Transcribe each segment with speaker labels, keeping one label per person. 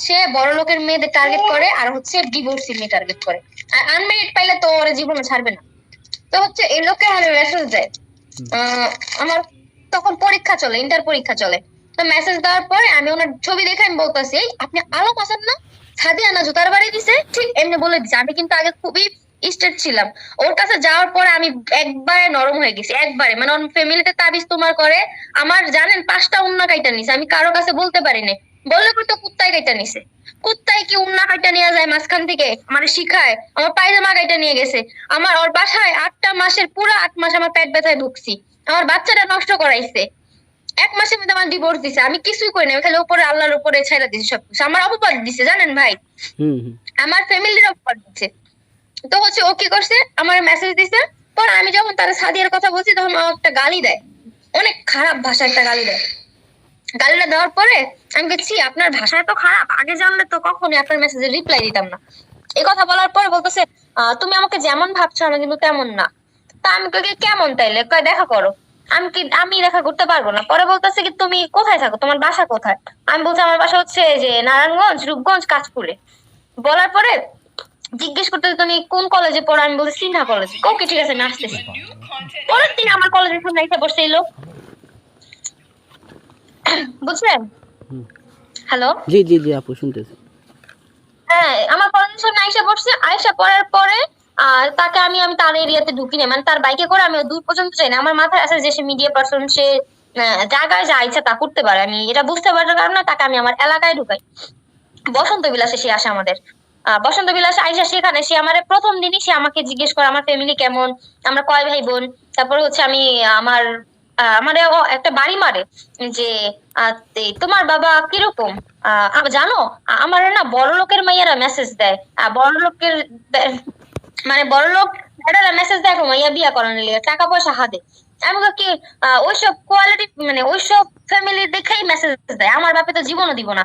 Speaker 1: হচ্ছে বড় লোকের মেয়েদের টার্গেট করে আর হচ্ছে ডিভোর্সি মেয়ে টার্গেট করে। আর আনমেরিড পাইলে তো ওরা জীবনে ছাড়বে না। তো হচ্ছে এই লোকে মানে মেসেজ দেয় আমার তখন পরীক্ষা চলে ইন্টার পরীক্ষা চলে। তো মেসেজ দেওয়ার পরে আমি ওনার ছবি দেখে আমি বলতেছি "এই, আপনি আলো পাচ্ছেন না? সাদিয়া না জুতার বাড়ি দিছে? ঠিক এমনি বলে দিছে। আমি কিন্তু আগে খুবই স্ট্রেট ছিলাম। ওর কাছে যাওয়ার পরে আমি একবারে নরম হয়ে গেছি একবারে। মানে ওর ফ্যামিলিতে তাবিজ তোমার করে। আমার জানেন পাঁচটা উন্না কাইটা নিছে। আমি কারও কাছে বলতে পারি না বললে তো কুত্তায় কাইটা নিছে। কুত্তায় কি উন্না কাইটা নিয়ে যায় মাঝখান থেকে? মানে শিখায় আমার পায়জামা কাইটা নিয়ে গেছে। আমার ওর বাসায় আটটা মাসের পুরো আট মাস আমার পেট ব্যথায় ঢুকছি আমার বাচ্চাটা নষ্ট করাইছে। এক মাসের মধ্যে আমার ডিভোর্স দিছে। আমি কিছুই করি না খালি উপরে আল্লাহর উপরে ছেড়ে দিছি সবকিছু। আমার অপবাদ দিছে জানেন ভাই? আমার ফ্যামিলির অপবাদ দিচ্ছে তো হচ্ছে ও কি করছে? আমার মেসেজ দিছে। পর আমি যখন তার সাদিয়ার কথা বলছি তখন ও একটা গালি দেয়। অনেক খারাপ ভাষা একটা গালি দেয়। গালিটা দেওয়ার পরে আমি বলছি, আপনার ভাষা তো খারাপ। আগে জানলে তো কখনই আপনার মেসেজে রিপ্লাই দিতাম না। এই কথা বলার পরে বলতেছে তুমি আমাকে যেমন ভাবছ, আমি কিন্তু তেমন না। তা আমি কই কেমন তাইলে? কয়, দেখা করো। আমি কি, আমি দেখা করতে পারব না। পরে বলতেছে কি, তুমি কোথায় থাকো? তোমার বাসা কোথায়? আমি বলছি, আমার বাসা হচ্ছে যে নারায়ণগঞ্জ, রূপগঞ্জ কাজপুরে বলার পরে জিজ্ঞেস করতে তুমি কোন কলেজে পড়ো? আমি বলছি, সিনহা কলেজে ওকে ঠিক আছে, আমি আসতেছি। পরের দিন আমার কলেজের সামনে এসে বসে এলো। বুঝলেন হ্যালো
Speaker 2: জি জি জি আপু শুনতেছি।
Speaker 1: হ্যাঁ আমার কলেজের সামনে আইসা পড়ছে পড়ার পরে আর তাকে আমি আমি তার এরিয়াতে ঢুকি না মানে তার বাইকে করে আমি দূর পর্যন্ত যাই না। আমার মাথায় আছে যে সে মিডিয়া পার্সন সে জায়গায় যা ইচ্ছা তা করতে পারে। আমি এটা বুঝতে পারার কারণে তাকে আমি আমার এলাকায় ঢুকাই। বসন্ত বিলাসে সে আসে আমাদের। বসন্ত বিলাসে আইসা সেখানে। সে আমার প্রথম দিনই সে আমাকে জিজ্ঞেস করে আমার ফ্যামিলি কেমন? আমরা কয় ভাই বোন। তারপরে হচ্ছে আমি আমার আমারে ও একটা বাড়ি মারে যে তোমার বাবা কীরকম? জানো? আমার না বড় লোকের মাইয়ারা মেসেজ দেয়। বড় লোকের মানে বড় লোক মেসেজ দেখো মাইয়া বিয়া করানোর লিগে, টাকা পয়সা হাতে। আমি কি ওইসব কোয়ালিটি মানে ওইসব ফ্যামিলি দেখেই মেসেজ দেয়। আমার বাপে তো জীবনও দিব না।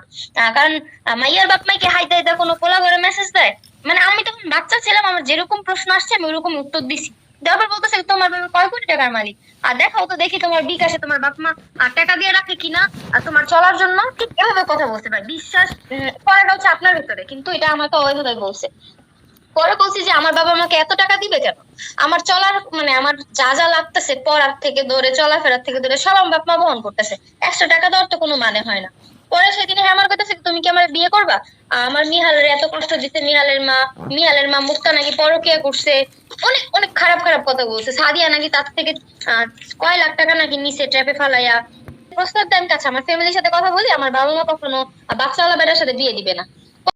Speaker 1: কারণ মাইয়ার বাপ মাইকে হাই দেয় কোনো কোলা করে মেসেজ দেয়? মানে আমি তখন বাচ্চা ছিলাম, আমার যেরকম প্রশ্ন আসছে, আমি ওরকম উত্তর দিছি। তারপর বলতেছে তোমার বাবা কয় কোটি টাকার মালিক? আর দেখাও তো দেখি তোমার বিকাশে তোমার বাপ মা আহ, টাকা দিয়ে রাখে কিনা আর তোমার চলার জন্য। ঠিক এভাবে কথা বলতে পারে বিশ্বাস করাটা হচ্ছে আপনার ভিতরে কিন্তু এটা আমাকে ওইভাবে বলছে। পরে বলছি যে আমার বাবা আমাকে এত টাকা দিবে কেন? আমার চলার মানে আমার যা যা লাগতেছে পড়ার থেকে ধরে চলাফেরার থেকে ধরে সব আমার বাপ মা বহন করতেছে। একশো টাকা দেওয়ার তো কোনো মানে হয় না। পরে সেদিনে আমার কথা তুমি কি আমার বিয়ে করবা? আমার মিহালের এত কষ্ট দিতে মিহালের মা। মিহালের মা মুক্তা নাকি পরকিয়া করছে। অনেক অনেক খারাপ খারাপ কথা বলছে। সাদিয়া নাকি তার থেকে কয় লাখ টাকা নাকি নিচে ট্র্যাপে ফালাইয়া। প্রস্তাব দেন কাছে, আমার ফ্যামিলির সাথে কথা বলি, আমার বাবা মা কখনো বাচ্চাওয়ালা বেটার সাথে বিয়ে দিবে না।